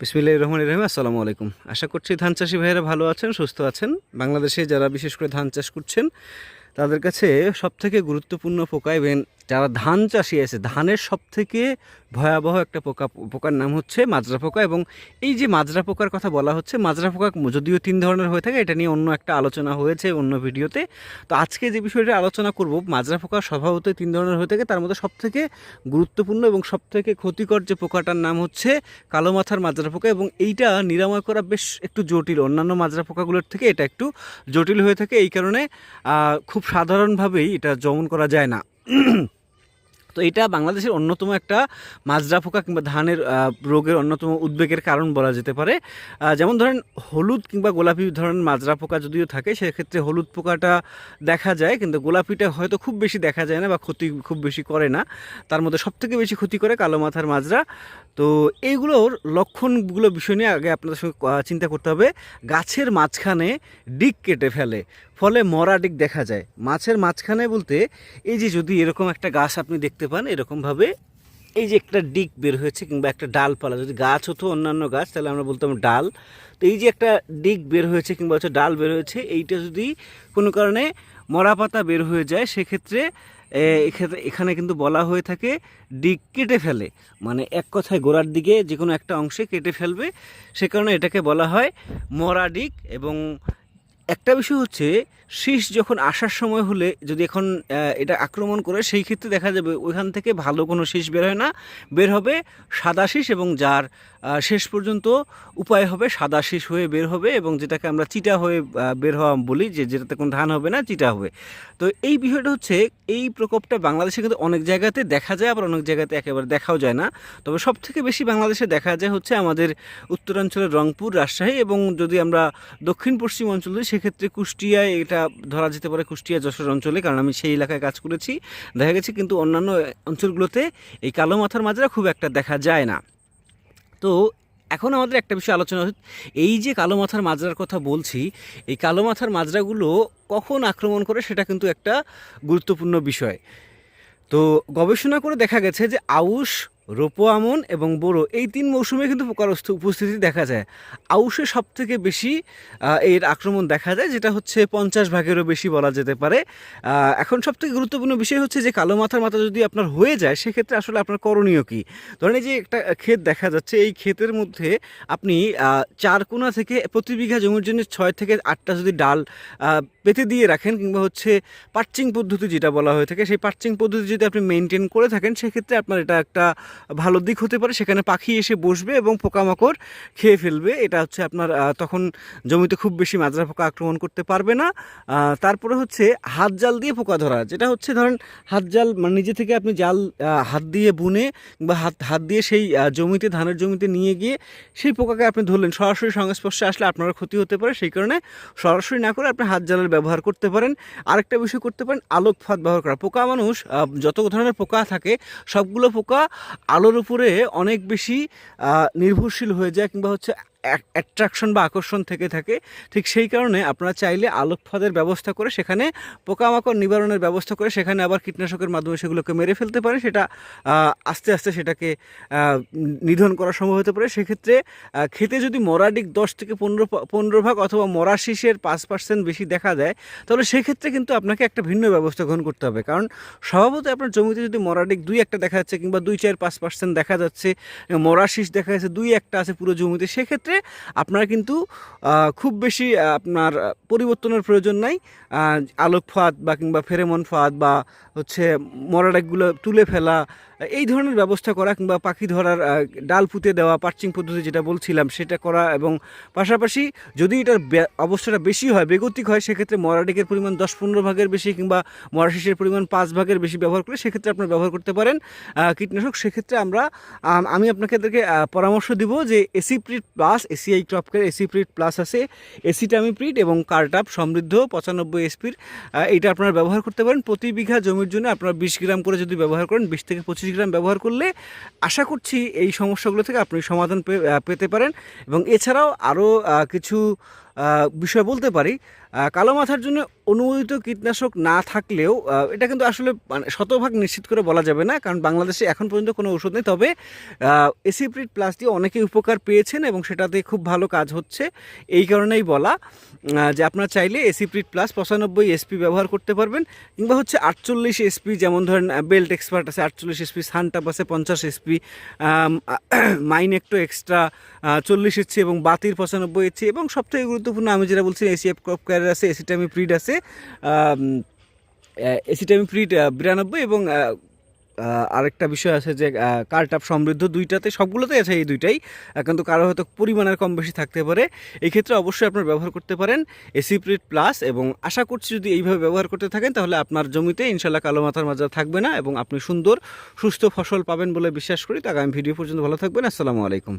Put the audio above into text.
বিসমিল্লাহ রহমান রহিম, আসসালামু আলাইকুম। আশা করছি ধান চাষি ভাইয়েরা ভালো আছেন, সুস্থ আছেন। বাংলাদেশে যারা বিশেষ করে ধান চাষ করছেন, তাদের কাছে সবথেকে গুরুত্বপূর্ণ পোকা এবং যারা ধান চাষি আছে, ধানের সবথেকে ভয়াবহ একটা পোকা, পোকার নাম হচ্ছে মাজরা পোকা এবং এই যে মাজরা পোকার কথা বলা হচ্ছে, মাজরা পোকা যদিও তিন ধরনের হয়ে থাকে, এটা নিয়ে অন্য একটা আলোচনা হয়েছে অন্য ভিডিওতে। তো আজকে যে বিষয়টা আলোচনা করব, মাজরা পোকা স্বভাবতই তিন ধরনের হয়ে থাকে, তার মধ্যে সবথেকে গুরুত্বপূর্ণ এবং সবথেকে ক্ষতিকর যে পোকাটার নাম হচ্ছে কালো মাথার মাজরা পোকা এবং এইটা নিরাময় করা বেশ একটু জটিল। অন্যান্য মাজরা পোকাগুলোর থেকে এটা একটু জটিল হয়ে থাকে, এই কারণে খুব সাধারণভাবেই এটা দমন করা যায় না। তো এটা বাংলাদেশের অন্যতম একটা মাজরা পোকা কিংবা ধানের রোগের অন্যতম উদ্বেগের কারণ বলা যেতে পারে। যেমন ধরেন হলুদ কিংবা গোলাপি ধরনের মাজরা পোকা যদিও থাকে, সেক্ষেত্রে হলুদ পোকাটা দেখা যায়, কিন্তু গোলাপিটা হয়তো খুব বেশি দেখা যায় না বা ক্ষতি খুব বেশি করে না। তার মধ্যে সবথেকে বেশি ক্ষতি করে কালো মাথার মাজরা। তো এইগুলোর লক্ষণগুলো বিষয় নিয়ে আগে আপনাদের সঙ্গে চিন্তা করতে হবে। গাছের মাঝখানে ডিক কেটে ফেলে, ফলে মরা ডিক দেখা যায়। মাছের মাঝখানে বলতে এই যে যদি এরকম একটা গাছ আপনি দেখতে পান, এরকমভাবে এই যে একটা ডিক বের হয়েছে কিংবা একটা ডালপালা, যদি গাছ হতো অন্যান্য গাছ, তাহলে আমরা বলতাম ডাল। তো এই যে একটা ডিক বের হয়েছে কিংবা হচ্ছে ডাল বের হয়েছে, এইটা যদি কোনো কারণে মরা পাতা বের হয়ে যায়, সেক্ষেত্রে এখানে কিন্তু বলা হয়ে থাকে, ডিক কেটে ফেলে। মানে এক কথায় গোড়ার দিকে যে কোনো একটা অংশে কেটে ফেলবে। সে কারণে এটাকে বলা হয় মরা ডিক এবং একটা বিষয় হচ্ছে, শীষ যখন আসার সময় হলে যদি এখন এটা আক্রমণ করে, সেই ক্ষেত্রে দেখা যাবে ওইখান থেকে ভালো কোনো শীষ বের হয় না। বের হবে সাদা শীষ এবং যার শেষ পর্যন্ত উপায় হবে সাদা শীষ হয়ে বের হবে এবং যেটাকে আমরা চিটা হয়ে বের হওয়া বলি যে যেটাতে কোনো ধান হবে না, চিটা হবে। তো এই বিষয়টা হচ্ছে, এই প্রকোপটা বাংলাদেশে কিন্তু অনেক জায়গাতে দেখা যায়, আবার অনেক জায়গাতে একেবারে দেখাও যায় না। তবে সব থেকে বেশি বাংলাদেশে দেখা যায় হচ্ছে আমাদের উত্তরাঞ্চলের রংপুর, রাজশাহী এবং যদি আমরা দক্ষিণ পশ্চিম অঞ্চল সেক্ষেত্রে কুষ্টিয়ায়, এটা ধরা যেতে পারে কুষ্টিয়া যশোর অঞ্চলে, কারণ আমি সেই এলাকায় কাজ করেছি। দেখা গেছে কিন্তু অন্যান্য অঞ্চলগুলোতে এই কালো মাথার মাজরা খুব একটা দেখা যায় না। তো এখন আমাদের একটা বিষয় আলোচনা এই যে কালো মাথার মাজরার কথা বলছি, এই কালো মাথার মাজরাগুলো কখন আক্রমণ করে সেটা কিন্তু একটা গুরুত্বপূর্ণ বিষয়। তো গবেষণা করে দেখা গেছে যে আউশ রোপো আমন এবং বোরো, এই তিন মৌসুমে কিন্তু পোকার অস্ত- উপস্থিতি দেখা যায়। আউশে সব থেকে বেশি এর আক্রমণ দেখা যায়, যেটা হচ্ছে পঞ্চাশ ভাগেরও বেশি বলা যেতে পারে। এখন সব থেকে গুরুত্বপূর্ণ বিষয় হচ্ছে যে, কালো মাথার মাথা যদি আপনার হয়ে যায়, সেক্ষেত্রে আসলে আপনার করণীয় কী? ধরেন এই যে একটা ক্ষেত দেখা যাচ্ছে, এই ক্ষেতের মধ্যে আপনি চার কোনা থেকে প্রতি বিঘা জমির জন্য ছয় থেকে আটটা যদি ডাল পেতে দিয়ে রাখেন কিংবা হচ্ছে পার্চিং পদ্ধতি যেটা বলা হয়ে থাকে, সেই পার্চিং পদ্ধতি যদি আপনি মেনটেন করে থাকেন, সেক্ষেত্রে আপনার এটা একটা ভালো দিক হতে পারে, সেখানে পাখি এসে বসবে এবং পোকামাকড় খেয়ে ফেলবে। এটা হচ্ছে আপনার তখন জমিতে খুব বেশি মাজরা পোকা আক্রমণ করতে পারবে না। তারপরে হচ্ছে হাত জাল দিয়ে পোকা ধরা, যেটা হচ্ছে ধরেন হাত জাল মানে নিজে থেকে আপনি জাল হাত দিয়ে বুনে বা হাত হাত দিয়ে সেই জমিতে, ধানের জমিতে নিয়ে গিয়ে সেই পোকাকে আপনি ধরলেন। সরাসরি সংস্পর্শে আসলে আপনার ক্ষতি হতে পারে, সেই কারণে সরাসরি না করে আপনি হাত জালের ব্যবহার করতে পারেন। আরেকটা বিষয় করতে পারেন, আলোক ফাঁদ ব্যবহার করা। পোকা মানুষ যত ধরনের পোকা থাকে, সবগুলো পোকা আলোর উপরে অনেক বেশি নির্ভরশীল হয়ে যায় কিংবা হচ্ছে অ্যাট্রাকশন বা আকর্ষণ থেকে থাকে, ঠিক সেই কারণে আপনারা চাইলে আলোক ফাঁদের ব্যবস্থা করে সেখানে পোকামাকড় নিবারণের ব্যবস্থা করে সেখানে আবার কীটনাশকের মাধ্যমে সেগুলোকে মেরে ফেলতে পারে। সেটা আস্তে আস্তে সেটাকে নিধন করা সম্ভব হতে পারে। সেক্ষেত্রে খেতে যদি মরাডিক দশ থেকে পনেরো পনেরো ভাগ অথবা মরা শীষের পাঁচ পার্সেন্ট বেশি দেখা দেয়, তাহলে সেক্ষেত্রে কিন্তু আপনাকে একটা ভিন্ন ব্যবস্থা গ্রহণ করতে হবে। কারণ স্বভাবত আপনার জমিতে যদি মরাডিক দুই একটা দেখা যাচ্ছে কিংবা দুই চার পাঁচ পার্সেন্ট দেখা যাচ্ছে, মরা শীষ দেখা যাচ্ছে দুই একটা আছে পুরো জমিতে, সেক্ষেত্রে আপনারা কিন্তু খুব বেশি আপনার পরিবর্তনের প্রয়োজন নাই। আলোক ফাঁদ বা কিংবা ফেরেমন ফাঁদ বা হচ্ছে মরাডাকগুলো তুলে ফেলা এই ধরনের ব্যবস্থা করা কিংবা পাখি ধরার ডাল পুঁতে দেওয়া পার্চিং পদ্ধতি যেটা বলছিলাম সেটা করা এবং পাশাপাশি যদি এটার অবস্থাটা বেশি হয় বেগতিক হয় সেক্ষেত্রে মরাডিকের পরিমাণ দশ পনেরো ভাগের বেশি কিংবা মরাশিসের পরিমাণ পাঁচ ভাগের বেশি ব্যবহার করে সেক্ষেত্রে আপনারা ব্যবহার করতে পারেন। কীটনাশক সেক্ষেত্রে আমরা আমি আপনাদেরকে আহ, পরামর্শ দিব যে এসিপ্রিট প্লাস এসিআই টপকের এসিপ্রিট প্লাস আছে এসিটামিপ্রিট এবং কার্টাপ সমৃদ্ধ, পঁচানব্বই এসপির এটা আপনারা ব্যবহার করতে পারেন। প্রতি বিঘা জমির জন্য আপনারা বিশ গ্রাম করে যদি ব্যবহার করেন, বিশ থেকে পঁচিশ গ্রাম ব্যবহার করলে আশা করছি এই সমস্যাগুলো থেকে আপনি সমাধান পেতে পারেন। এবং এছাড়াও আরও কিছু বিষয় বলতে পারি কালো মাথার জন্য অনুমোদিত কীটনাশক না থাকলেও এটা কিন্তু আসলে মানে শতভাগ নিশ্চিত করে বলা যাবে না, কারণ বাংলাদেশে এখন পর্যন্ত কোনো ওষুধ নেই। তবে এসিপ্রিট প্লাস দিয়ে অনেকেই উপকার পেয়েছেন এবং সেটাতে খুব ভালো কাজ হচ্ছে। এই কারণেই বলা যে আপনারা চাইলে এসিপ্রিট প্লাস পঁচানব্বই এসপি ব্যবহার করতে পারবেন, কিংবা হচ্ছে আটচল্লিশ এসপি যেমন ধরেন বেল্ট এক্সপার্ট আছে, আটচল্লিশ এসপি, সানটাপ আছে, পঞ্চাশ এসপি মাইন একটু এক্সট্রা চল্লিশ ইচ্ছি এবং বাতির পঁচানব্বই ইচ্ছি এবং সবথেকে গুরুত্বপূর্ণ। আমি যেটা বলছি এসিএফ ক্রপ ক্যারিয়ার আছে এসিটামি প্রিড আছে এসিটামি প্রিড বিরানব্বই এবং আরেকটা বিষয় আছে যে কার্টাপ সমৃদ্ধ দুইটাতে, সবগুলোতে আছে এই দুইটাই। কিন্তু কারও হয়তো পরিমাণের কম বেশি থাকতে পারে। এই ক্ষেত্রে অবশ্যই আপনার ব্যবহার করতে পারেন এসি এসিপ্রিট প্লাস এবং আশা করছি যদি এইভাবে ব্যবহার করতে থাকেন, তাহলে আপনার জমিতে ইনশাল্লাহ কালো মাথার মাজা থাকবে না এবং আপনি সুন্দর, সুস্থ ফসল পাবেন বলে বিশ্বাস করি। তো আগামী ভিডিও পর্যন্ত ভালো থাকবেন। আসসালামু আলাইকুম।